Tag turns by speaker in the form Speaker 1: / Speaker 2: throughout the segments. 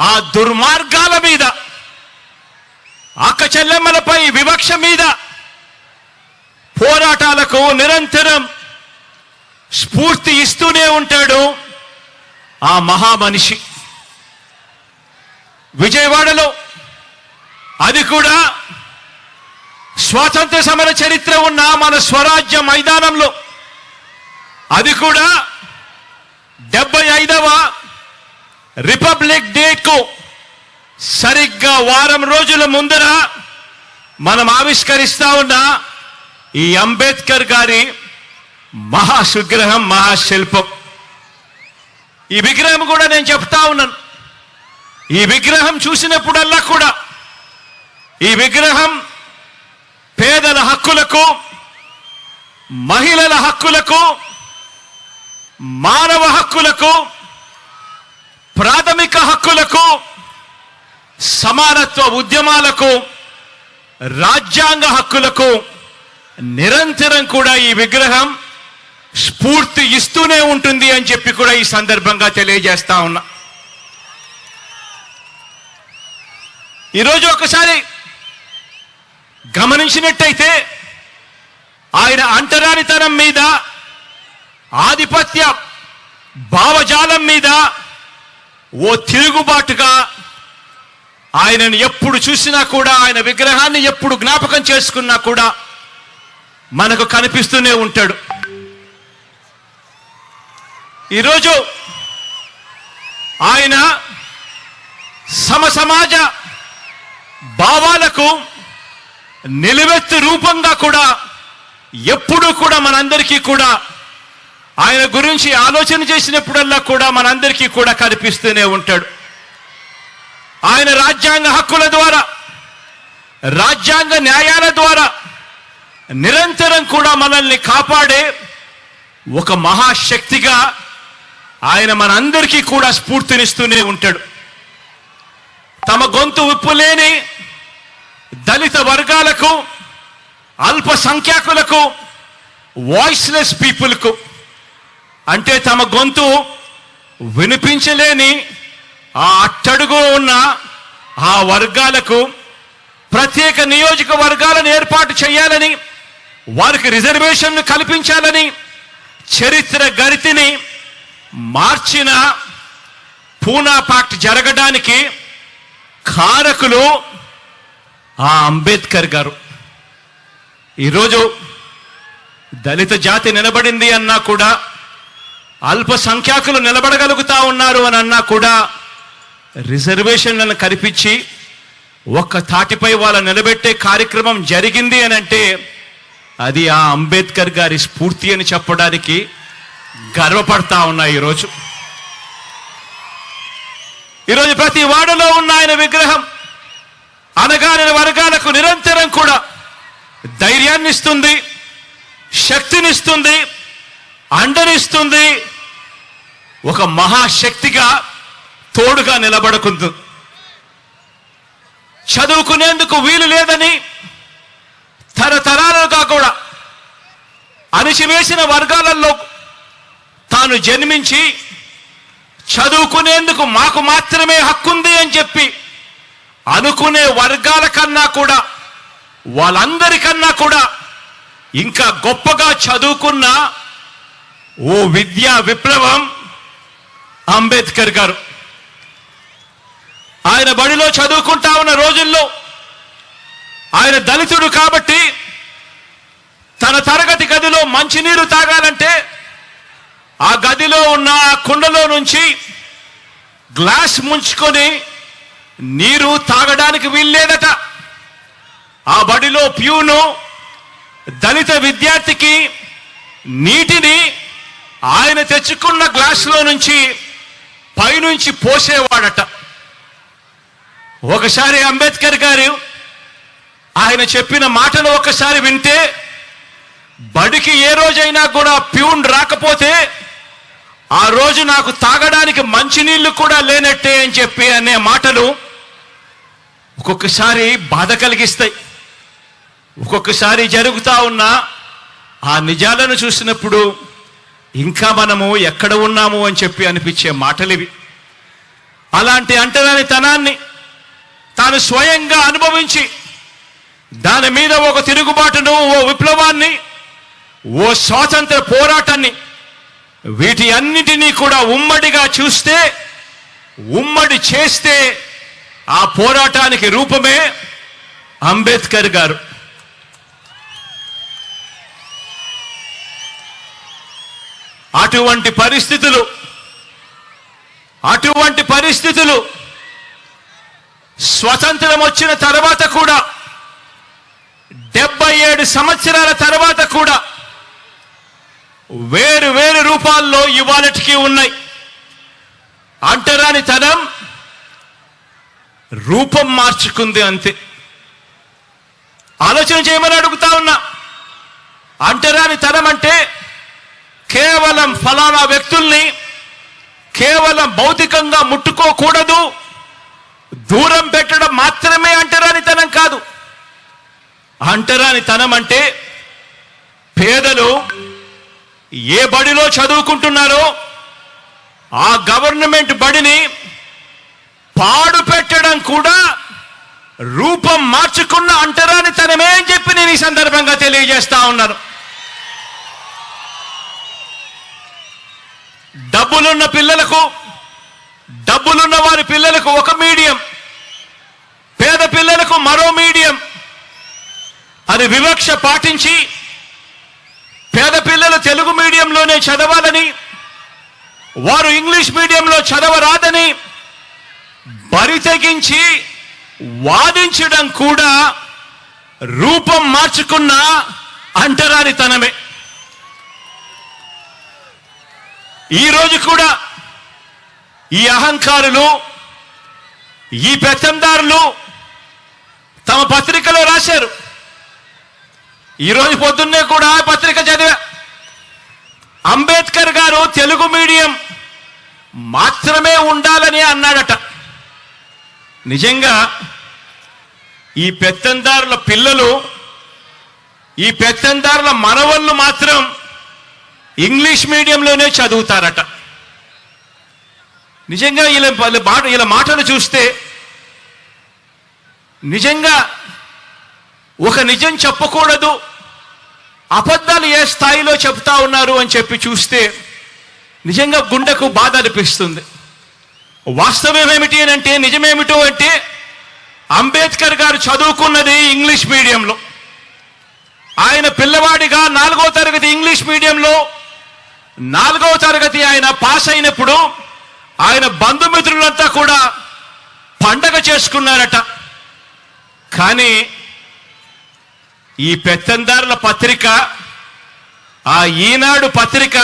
Speaker 1: ఆ దుర్మార్గాల మీద అక్కచెల్లెమ్మలపై వివక్ష మీద పోరాటాలకు నిరంతరం స్ఫూర్తి ఇస్తూనే ఉంటాడు ఆ మహామనిషి. విజయవాడలో అది కూడా స్వాతంత్ర సమర చరిత్ర ఉన్న మన స్వరాజ్య మైదానంలో. అది కూడా డెబ్బై ఐదవ రిపబ్లిక్ డేకు సరిగ్గా వారం రోజుల ముందర మనం ఆవిష్కరిస్తా ఉన్న ఈ అంబేద్కర్ గారి మహాసుగ్రహం మహాశిల్పం. ఈ విగ్రహం కూడా నేను చెప్తా ఉన్నాను. ఈ విగ్రహం చూసినప్పుడల్లా కూడా ఈ విగ్రహం పేదల హక్కులకు మహిళల హక్కులకు మానవ హక్కులకు ప్రాథమిక హక్కులకు సమానత్వ ఉద్యమాలకు రాజ్యాంగ హక్కులకు నిరంతరం కూడా ఈ విగ్రహం స్ఫూర్తి ఇస్తూనే ఉంటుంది అని చెప్పి కూడా ఈ సందర్భంగా తెలియజేస్తా ఉన్నా. ఈరోజు ఒకసారి గమనించినట్టయితే ఆయన అంటరానితనం మీద ఆధిపత్య భావజాలం మీద ఓ తిరుగుబాటుగా ఆయనను ఎప్పుడు చూసినా కూడా ఆయన విగ్రహాన్ని ఎప్పుడు జ్ఞాపకం చేసుకున్నా కూడా మనకు కనిపిస్తూనే ఉంటాడు. ఈరోజు ఆయన సమసమాజ భావాలకు నిలువెత్తు రూపంగా కూడా ఎప్పుడూ కూడా మనందరికీ కూడా ఆయన గురించి ఆలోచన చేసినప్పుడల్లా కూడా మనందరికీ కూడా కనిపిస్తూనే ఉంటాడు. ఆయన రాజ్యాంగ హక్కుల ద్వారా రాజ్యాంగ న్యాయాల ద్వారా నిరంతరం కూడా మనల్ని కాపాడే ఒక మహాశక్తిగా ఆయన మనందరికీ కూడా స్ఫూర్తినిస్తూనే ఉంటాడు. తమ గొంతు విప్పులేని దళిత వర్గాలకు అల్పసంఖ్యాకులకు వాయిస్లెస్ పీపుల్కు అంటే తమ గొంతు వినిపించలేని ఆ అట్టడుగు ఉన్న ఆ వర్గాలకు ప్రత్యేక నియోజక వర్గాలను ఏర్పాటు చేయాలని వారికి రిజర్వేషన్ను కల్పించాలని చరిత్ర గరితిని మార్చిన పూనా పాక్ట్ జరగడానికి కారకులు ఆ అంబేద్కర్ గారు. ఈరోజు దళిత జాతి నిలబడింది అన్నా కూడా అల్ప సంఖ్యాకులు నిలబడగలుగుతా ఉన్నారు అని అన్నా కూడా రిజర్వేషన్లను కల్పించి ఒక్క తాటిపై వాళ్ళ నిలబెట్టే కార్యక్రమం జరిగింది అని అంటే అది ఆ అంబేద్కర్ గారి స్ఫూర్తి అని చెప్పడానికి గర్వపడతా ఉన్నాయి ఈరోజు. ఈరోజు ప్రతి వాడలో ఉన్న ఆయన విగ్రహం అనగానే వర్గాలకు నిరంతరం కూడా ధైర్యాన్ని ఇస్తుంది శక్తినిస్తుంది అండనిస్తుంది ఒక మహాశక్తిగా తోడుగా నిలబడుకుంది. చదువుకునేందుకు వీలు లేదని తరతరాలుగా కూడా అణిచివేసిన వర్గాలలో తాను జన్మించి చదువుకునేందుకు మాకు మాత్రమే హక్కుంది అని చెప్పి అనుకునే వర్గాల కన్నా కూడా వాళ్ళందరికన్నా కూడా ఇంకా గొప్పగా చదువుకున్న ఓ విద్యా విప్లవం అంబేద్కర్ గారు. ఆయన బడిలో చదువుకుంటా ఉన్న రోజుల్లో ఆయన దళితుడు కాబట్టి తన తరగతి గదిలో మంచినీరు తాగాలంటే ఆ గదిలో ఉన్న ఆ కుండలో నుంచి గ్లాస్ ముంచుకొని నీరు తాగడానికి వీల్లేదట. ఆ బడిలో ప్యూను దళిత విద్యార్థికి నీటిని ఆయన తెచ్చుకున్న గ్లాసులో నుంచి పైనుంచి పోసేవాడట. ఒకసారి అంబేద్కర్ గారు ఆయన చెప్పిన మాటలు ఒకసారి వింటే బడికి ఏ రోజైనా కూడా ప్యూన్ రాకపోతే ఆ రోజు నాకు తాగడానికి మంచినీళ్ళు కూడా లేనట్టే అని చెప్పి అనే మాటలు ఒక్కొక్కసారి బాధ కలిగిస్తాయి. ఒక్కొక్కసారి జరుగుతా ఉన్న ఆ నిజాలను చూసినప్పుడు ఇంకా మనము ఎక్కడ ఉన్నాము అని చెప్పి అనిపించే మాటలివి. అలాంటి అలాంటి అంటరానితనాన్ని తాను స్వయంగా అనుభవించి దాని మీద ఒక తిరుగుబాటును ఓ విప్లవాన్ని ఓ స్వాతంత్ర పోరాటాన్ని వీటి అన్నిటినీ కూడా ఉమ్మడిగా చూస్తే ఉమ్మడి చేస్తే ఆ పోరాటానికి రూపమే అంబేద్కర్ గారు. అటువంటి పరిస్థితులు అటువంటి పరిస్థితులు స్వతంత్రం వచ్చిన తర్వాత కూడా డెబ్బై ఏడు సంవత్సరాల తర్వాత కూడా వేరు వేరు రూపాల్లో ఇవాళటికి ఉన్నాయి. అంటరాని తనం రూపం మార్చుకుంది అంతే. ఆలోచన చేయమని అడుగుతా ఉన్నా అంటరాని తనం అంటే కేవలం ఫలానా వ్యక్తుల్ని కేవలం భౌతికంగా ముట్టుకోకూడదు. దూరం పెట్టడం మాత్రమే అంటరానితనం కాదు. అంటరానితనం అంటే పేదలు ఏ బడిలో చదువుకుంటున్నారో ఆ గవర్నమెంట్ బడిని పాడు పెట్టడం కూడా రూపం మార్చుకున్న అంటరానితనమే అని చెప్పి నేను ఈ సందర్భంగా తెలియజేస్తా ఉన్నాను. డబ్బులున్న పిల్లలకు డబ్బులున్న వారి పిల్లలకు ఒక మీడియం. పేద పిల్లలకు మరో మీడియం. అది వివక్ష పాటించి పేద పిల్లలు తెలుగు మీడియంలోనే చదవాలని వారు ఇంగ్లీష్ మీడియంలో చదవరాదని బరి తెగించి వాదించడం కూడా రూపం మార్చుకున్న అంటరానితనమే. ఈరోజు కూడా ఈ అహంకారులు ఈ పెత్తందారులు తమ పత్రికలో రాశారు. ఈరోజు పొద్దున్నే కూడా పత్రిక చదివా. అంబేద్కర్ గారు తెలుగు మీడియం మాత్రమే ఉండాలని అన్నాడట. నిజంగా ఈ పెత్తందారుల పిల్లలు ఈ పెత్తందారుల మనవళ్ళు మాత్రం ఇంగ్లీష్ మీడియంలోనే చదువుతారట. నిజంగా ఇలా మాట ఇలా మాటలు చూస్తే నిజంగా ఒక నిజం చెప్పకూడదు అబద్ధాలు ఏ స్థాయిలో చెప్తా ఉన్నారు అని చెప్పి చూస్తే నిజంగా గుండెకు బాధ అనిపిస్తుంది. వాస్తవం ఏమిటి అని అంటే నిజమేమిటో అంటే అంబేద్కర్ గారు చదువుకున్నది ఇంగ్లీష్ మీడియంలో. ఆయన పిల్లవాడిగా నాలుగో తరగతి ఇంగ్లీష్ మీడియంలో నాలుగవ తరగతి ఆయన పాస్ అయినప్పుడు ఆయన బంధుమిత్రులంతా కూడా పండగ చేసుకున్నారట. కానీ ఈ పెత్తందారుల పత్రిక ఆ ఈనాడు పత్రిక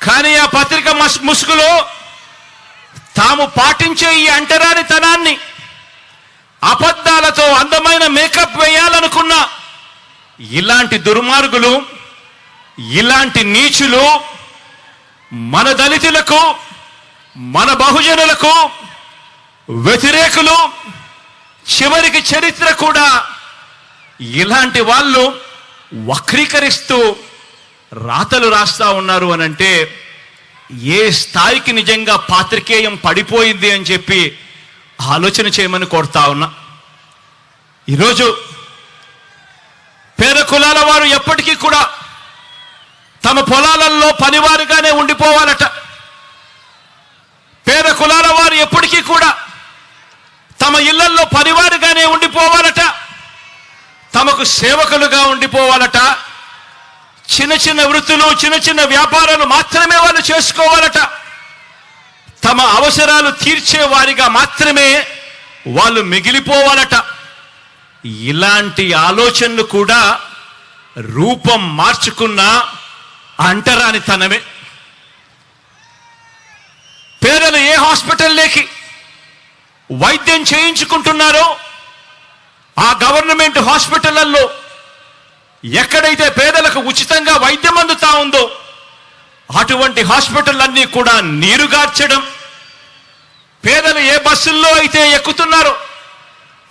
Speaker 1: కానీ ఆ పత్రిక మస్ ముసుగులో తాము పాటించే ఈ అంటరానితనాన్ని అబద్ధాలతో అందమైన మేకప్ వేయాలనుకున్న ఇలాంటి దుర్మార్గులు ఇలాంటి నీచులు మన దళితులకు మన బహుజనులకు వ్యతిరేకులు చివరికి చరిత్ర కూడా ఇలాంటి వాళ్ళు వక్రీకరిస్తూ రాతలు రాస్తా ఉన్నారు అని అంటే ఏ స్థాయికి నిజంగా పాత్రికేయం పడిపోయింది అని చెప్పి ఆలోచన చేయమని కోరుతా ఉన్నా. ఈరోజు పేద కులాల వారు ఎప్పటికీ కూడా తమ పొలాలలో పనివారుగానే ఉండిపోవాలట. పేద కులాల వారు ఎప్పటికీ కూడా తమ ఇళ్ళలో పనివారుగానే ఉండిపోవాలట. తమకు సేవకులుగా ఉండిపోవాలట. చిన్న చిన్న వృత్తులు చిన్న చిన్న వ్యాపారాలు మాత్రమే వాళ్ళు చేసుకోవాలట. తమ అవసరాలు తీర్చే వారిగా మాత్రమే వాళ్ళు మిగిలిపోవాలట. ఇలాంటి ఆలోచనలు కూడా రూపం మార్చుకున్న అంటరాని తనమే. పేదలు ఏ హాస్పిటల్లోకి వైద్యం చేయించుకుంటున్నారో ఆ గవర్నమెంట్ హాస్పిటళ్ళలో ఎక్కడైతే పేదలకు ఉచితంగా వైద్యం అందుతా ఉందో అటువంటి హాస్పిటల్ కూడా నీరుగార్చడం పేదలు ఏ బస్సుల్లో అయితే ఎక్కుతున్నారో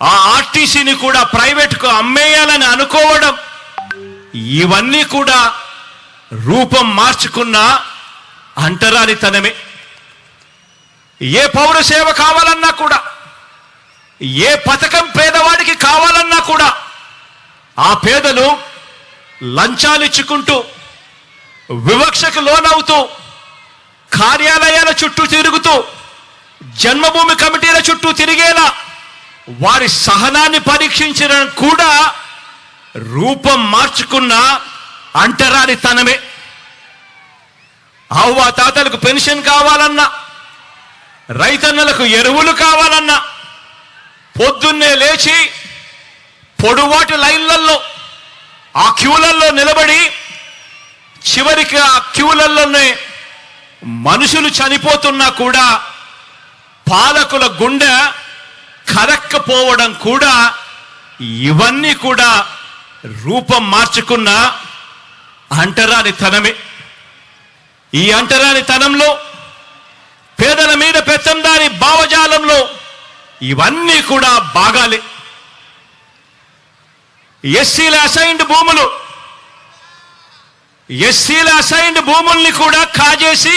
Speaker 1: ఆ ఆర్టీసీని కూడా ప్రైవేట్కు అమ్మేయాలని అనుకోవడం ఇవన్నీ కూడా రూపం మార్చుకున్న అంటరానితనమే. ఏ పౌర సేవ కావాలన్నా కూడా ఏ పథకం పేదవాడికి కావాలన్నా కూడా ఆ పేదలు లంచాలు ఇచ్చుకుంటూ వివక్షకు లోనవుతూ కార్యాలయాల చుట్టూ తిరుగుతూ జన్మభూమి కమిటీల చుట్టూ తిరిగేలా వారి సహనాన్ని పరీక్షించడం కూడా రూపం మార్చుకున్న అంటరాని తనమే అవ్వ తాతలకు పెన్షన్ కావాలన్నా రైతన్నలకు ఎరువులు కావాలన్నా పొద్దున్నే లేచి పొడువాటి లైన్లలో ఆ క్యూలల్లో నిలబడి చివరికి ఆ క్యూలల్లోనే మనుషులు చనిపోతున్నా కూడా పాలకుల గుండె కరక్కపోవడం కూడా ఇవన్నీ కూడా రూపం మార్చుకున్న అంటరాని తనమే ఈ అంటరాని తనంలో పేదల మీద పెత్తందారి భావజాలంలో ఇవన్నీ కూడా బాగాలే. ఎస్సీల అసైన్డ్ భూములు ఎస్సీల అసైన్డ్ భూముల్ని కూడా కాజేసి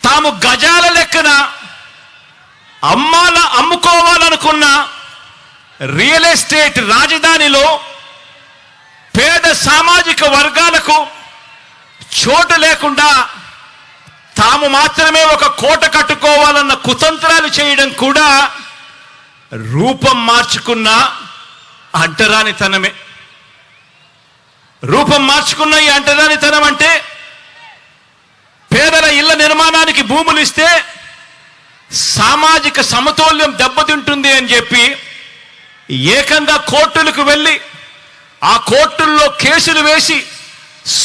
Speaker 1: తాము గజాల లెక్కన అమ్మాల అమ్ముకోవాలనుకున్న రియల్ ఎస్టేట్ రాజధానిలో పేద సామాజిక వర్గాలకు చోటు లేకుండా తాము మాత్రమే ఒక కోట కట్టుకోవాలన్న కుతంత్రాలు చేయడం కూడా రూపం మార్చుకున్న అంటరానితనమే. రూపం మార్చుకున్న ఈ అంటరానితనం అంటే పేదల ఇళ్ళ నిర్మాణానికి భూములు ఇస్తే సామాజిక సమతౌల్యం దెబ్బతింటుంది అని చెప్పి ఏకంగా కోర్టులకు వెళ్ళి ఆ కోర్టుల్లో కేసులు వేసి